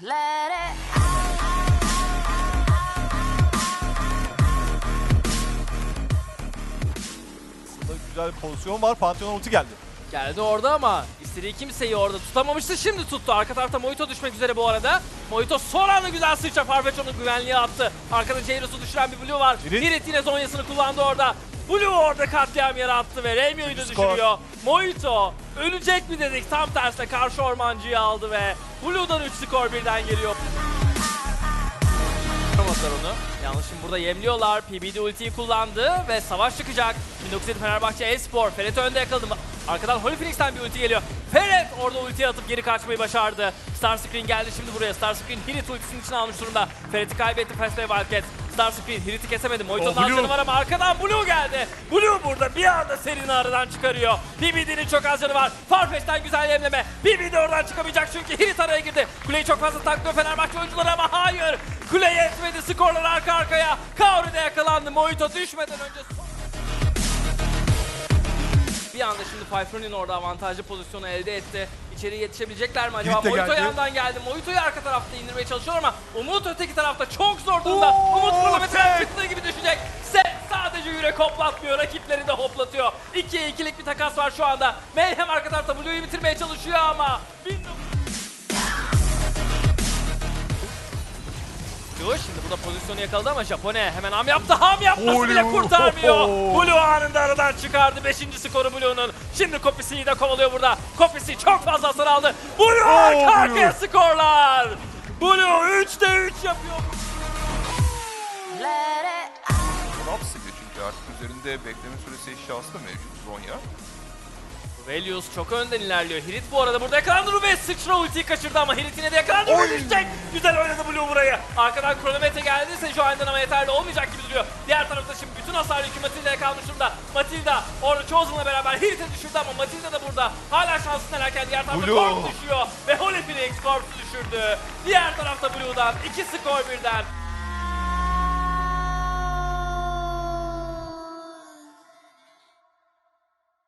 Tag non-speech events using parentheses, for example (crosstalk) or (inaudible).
Let it Aslında güzel bir pozisyon var. Pantheon ulti geldi. Geldi orada ama istediği kimseyi orada tutamamıştı. Şimdi tuttu. Arka tarafta Mojito düşmek üzere bu arada. Mojito son anda güzel sıçra. Farfetch onu güvenliğe attı. Arkada Jairus'u düşüren bir Blue var. Hirit. Hirit yine zonyasını kullandı orada. Blue orada katliam yarattı ve Remio'yu da düşürüyor. Mojito ölecek mi dedik tam tersine karşı ormancıyı aldı ve Blue'dan 3 skor birden geliyor. Yapamadılar onu. Yalnız şimdi burada yemliyorlar. PBD ultiyi kullandı ve savaş çıkacak. 1907 Fenerbahçe Espor. Ferret'i önde yakaladı. Arkadan Holy Phoenix'ten bir ulti geliyor. Ferret orada ultiyi atıp geri kaçmayı başardı. Starscreen geldi şimdi buraya. Starscreen Hirit ultisinin içine almış durumda. Ferret'i kaybetti Fast Way Wildcat. Starscreen Hirit'i kesemedi. Mojito'nun Oh, canı var ama arkadan Blue geldi. Blue burada bir anda serini aradan çıkarıyor. PBD'nin çok az canı var. Farfetch'ten güzel yemleme. PBD oradan çıkamayacak çünkü Hirit araya girdi. Kuleyi çok fazla taklıyor Fenerbahçe oyuncuları ama hayır. Kule yetmedi. Skorlar arka arkaya. Kaori'de yakalandı. Mojito düşmeden önce bir anda şimdi Python'in orada avantajlı pozisyonu elde etti. İçeri yetişebilecekler mi acaba? Mojito geldi. yandan geldi. Mojito'yu arka tarafta indirmeye çalışıyor ama Umut öteki tarafta çok zor durumda. Oo, Umut kronometreden Set. çıktığı gibi düşecek. Set sadece yürek hoplatmıyor. Rakipleri de hoplatıyor. 2'ye 2'lik bir takas var şu anda. Mayhem arka tarafta Blue'yu bitirmeye çalışıyor ama. Windows- Blue şimdi burada pozisyonu yakaladı ama Japone hemen ham yaptı. Ham yapması bile kurtarmıyor. (laughs) Blue anında aradan çıkardı. 5. skoru Blue'nun. Şimdi Kopisi'yi de kovalıyor burada. Kopisi çok fazla hasar aldı. Blue arka arkaya skorlar. Blue 3'te 3 yapıyor. let it Top seviyor çünkü artık üzerinde bekleme süresi eşyası da mevcut Zonya. Velius çok önden ilerliyor. Hirit bu arada burada yakalandı. Rube sıçra ultiyi kaçırdı ama Hirit yine de yakalandı. Düşecek. Güzel oynadı Blue burayı. Arkadan kronometre geldi. Sejuani'den ama yeterli olmayacak gibi duruyor. Diğer tarafta şimdi bütün hasar yükü Matilda'ya kalmış durumda. Matilda orada Chosen'la beraber Hirit'e düşürdü ama Matilda da burada. Hala şanslı denerken diğer tarafta Blue. Corp düşüyor. Ve Holy Phoenix Corps'u düşürdü. Diğer tarafta Blue'dan iki skor birden.